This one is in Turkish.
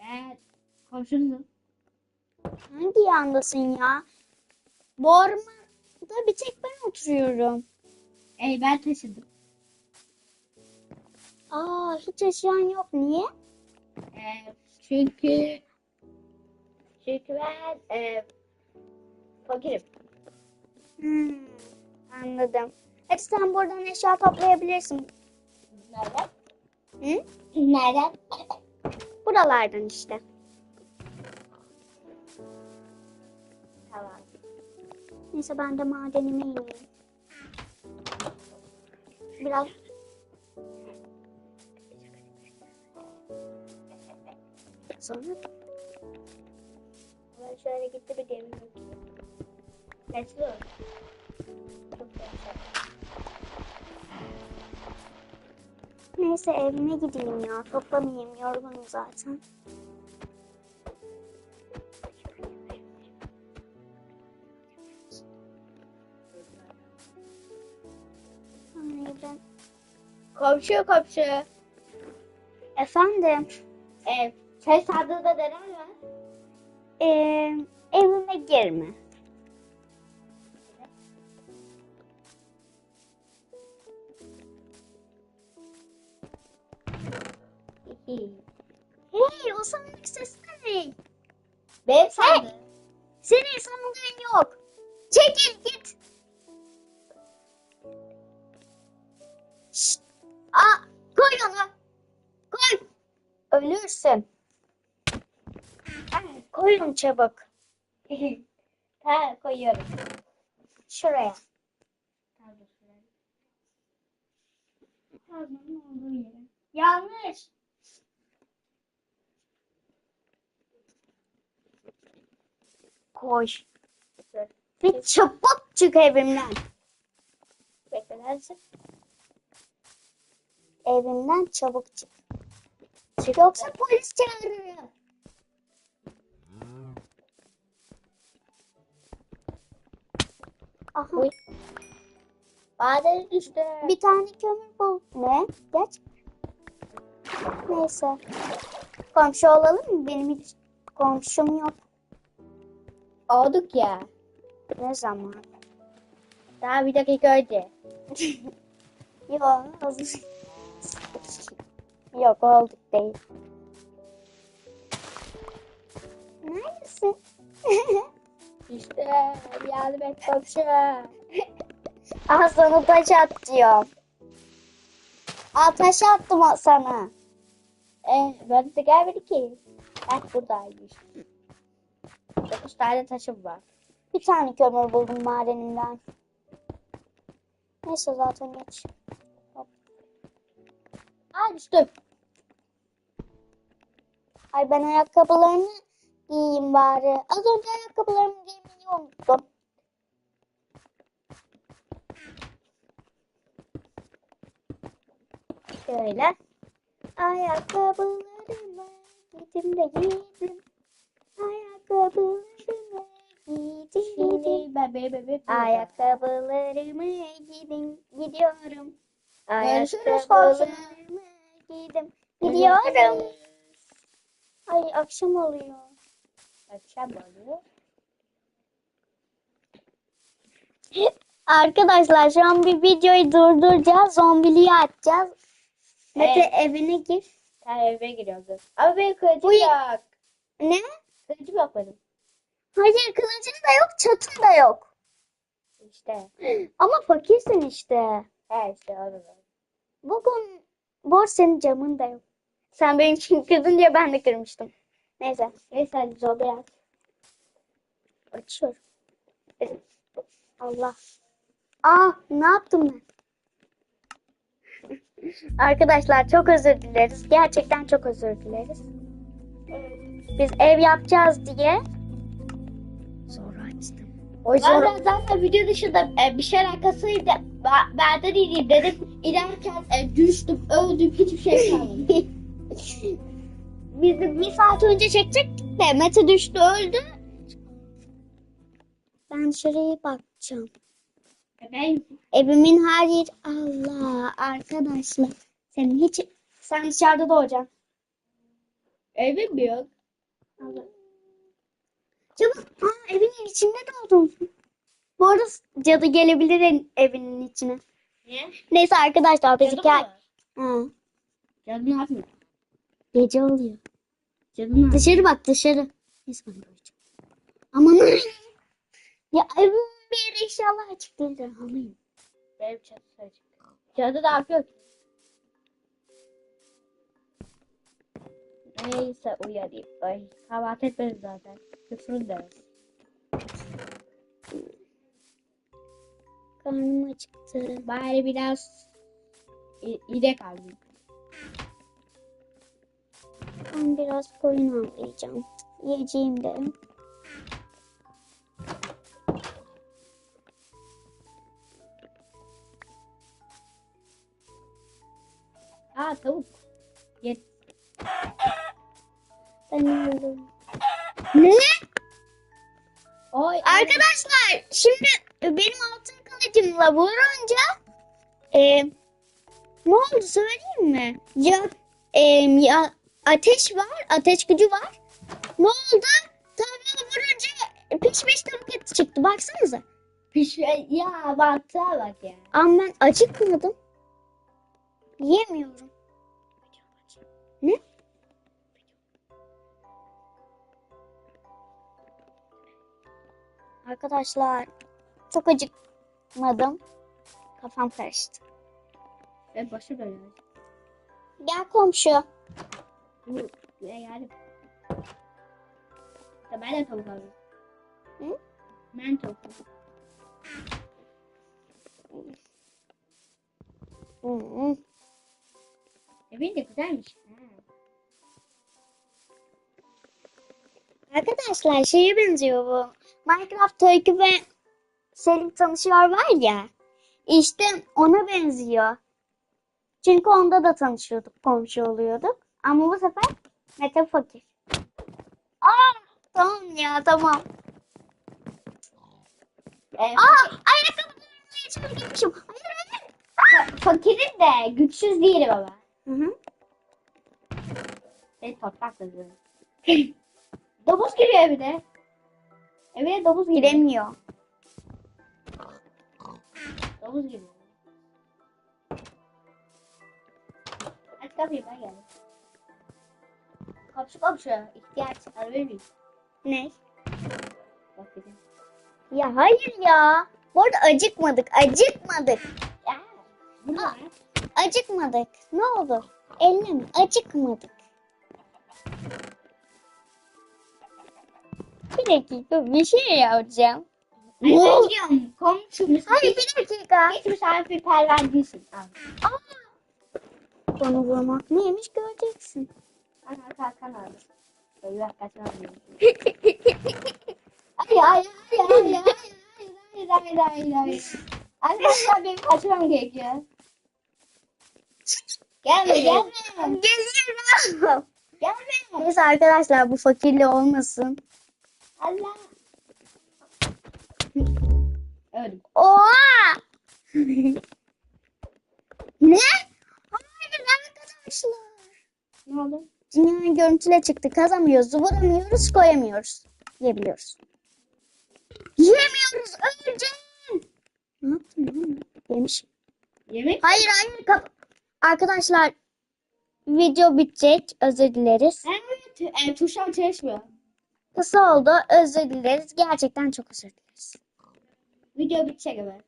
Ben komşunuzum. Hangi yandasın ya? Bu ormanda bir tek ben oturuyorum. Ey ben taşıdım. Aa hiç yaşayan yok. Niye? Ee, çünkü çünkü ben e, fakirim. Hmm, anladım. Hadi sen buradan eşya toplayabilirsin. Nereden? Hı? Nereden? Buralardan işte. Tamam. Neyse ben de madenime ineyim. Biraz sonra Ben şöyle gitti bir demir go. Çok güzel. Neyse evime gideyim ya. Toplamayayım yorgunum zaten. Ay ben... Komşu komşu. Efendim, Ee, çay sandığında neler var? ee, evime girme. Hey, o sandık sesi ne? Benim sandığım. Senin sandığın yok. Çekil git. Şşt. Aa, koy onu. Koy. Ölürsün. Koyun çabuk. ha koyuyorum. Şuraya. Kazmanın Koy. Ve çabuk çık evimden. Beklersin. Evimden çabuk çık. Çık yoksa polis çağırırım. Aha. Uy. Maden düştü. Bir tane kömür bul. Ne? Geç. Neyse. Komşu olalım mı? Benim hiç komşum yok. Olduk ya. Ne zaman? Daha bir dakika önce. Yok. yok olduk değil. Neredesin? İşte yardım et komşu. Aha sana taş atacağım. Aa taş attım sana. Ee, ben de gelmedi ki. Bak buradaymış. Dokuz tane taşım var. Bir tane kömür buldum madenimden. Neyse zaten geç. Aa düştüm. Ay ben ayakkabılarımı giyeyim bari. Az önce ayakkabılarımı giymeyi unuttum. Şöyle. Ayakkabılarımı giydim de giydim. Ayakkabılarımı. Ayakkabılarımı giydim gidiyorum. Görüşürüz. Ayakkabılarımı giydim gidiyorum. Ay akşam oluyor. Akşam oluyor. Arkadaşlar şu an bir videoyu durduracağız. Zombiliği açacağız. Mete Evet. evine gir. Sen eve kılıcım Uy. yok. Ne? Kılıcım yok benim. Hayır kılıcın da yok, çatın da yok. İşte. Ama fakirsin işte. He işte da. Bugün bor senin camın da yok. Sen benim için kırdın diye ben de kırmıştım. Neyse. Neyse hadi zombi aç. Açıyorum. Allah. Aa ne yaptım ben? Arkadaşlar çok özür dileriz. Gerçekten çok özür dileriz. Biz ev yapacağız diye sonra açtım. O yüzden Ben de zaten video dışında e, bir şey alakasıydı. Ben, benden iyiyim dedim. İnerken e, düştüm, öldüm, hiçbir şey kalmadı. biz de bir saat önce çekecektik de Mete düştü öldü. Ben dışarıya bakacağım. Ben Evimin her yeri Allah arkadaşlar. Senin hiç sen dışarıda doğacaksın. Evim mi yok? Çabuk. Aa, evinin içinde doldum. Bu arada cadı gelebilir en- evinin içine. Niye? Neyse arkadaşlar biz Cadı mı? Hı, Cadı ne yapıyor? gece oluyor. Cadı ne? Dışarı bak dışarı. Neyse ben koyacağım. Aman Ya evimin bir yere inşallah açık değildir. Alayım. Benim cadı söyleyecek. Cadı ne yapıyor ki? Neyse uyanayım. Ay kahvaltı etmedim zaten. Küfrün de. Karnım acıktı. Bari biraz i- inek alayım. Ben biraz koyun avlayacağım. Yiyeceğim de. Aa tavuk. Ye. Ben öldüm. Ne? Oy. Arkadaşlar şimdi benim altın kılıcımla vurunca e, ne oldu söyleyeyim mi? Ya, e, ya ateş var, ateş gücü var. Ne oldu? Tavuğa vurunca pişmiş tavuk eti çıktı. Baksanıza. Pişme. Ya mantığa bak ya. Ama ben acıkmadım. Yemiyorum. Ne? Arkadaşlar çok acıkmadım. Kafam karıştı. Ben başım dönüyor. Gel komşu. Bu ne yani? Ya ben de tavuk alayım. Hı? Ben tavuk alayım. Hı. Evin de güzelmiş. Ha. Arkadaşlar şeye benziyor bu. Minecraft Öykü ve Selim tanışıyor var ya. İşte ona benziyor. Çünkü onda da tanışıyorduk, komşu oluyorduk. Ama bu sefer Mete fakir. Aa, tamam ya tamam. Ee, Aa, ayakkabılarımı içine gitmişim. Hayır hayır. fa- fakirim de güçsüz değilim baba. Hı hı. Ben toprak yazıyorum. domuz giriyor evine. Evine domuz. Giremiyor. Domuz giriyor. Aç kapıyı ben geldim. Komşu komşu. ihtiyaç. Miyim? Ne? Bak dedim. Ya hayır ya. Bu arada acıkmadık, acıkmadık. Ya. Aa. Acıkmadık. Ne olur? Elleme. Acıkmadık. Dakika bir şey yapacağım. Ne? diyorum komşumuz. Hayır bir dakika. Hiç misafirperver değilsin. Al. Bana vurmak neymiş göreceksin. Kan al kan kan al. Eyvah kaçmam ay ay ay ay ay ay ay ay ay. Arkadaşlar benim kaçmam gerekiyor. Gelme gelme. Geliyorum. Gelme. Neyse arkadaşlar bu fakirli olmasın. Allah. Öldüm. Oha! ne? Hayır arkadaşlar. Ne oldu? Dünyanın görüntüle çıktı. Kazamıyoruz, vuramıyoruz, koyamıyoruz. Yiyebiliyoruz. Yiyemiyoruz, öleceğim. Ne yaptın lan? Yemiş. Yemek? Hayır hayır. kap- Arkadaşlar video bitecek. Özür dileriz. Evet. E, tuşlar çalışmıyor. Kısa oldu. Özür dileriz. Gerçekten çok özür dileriz. Video bitecek hemen.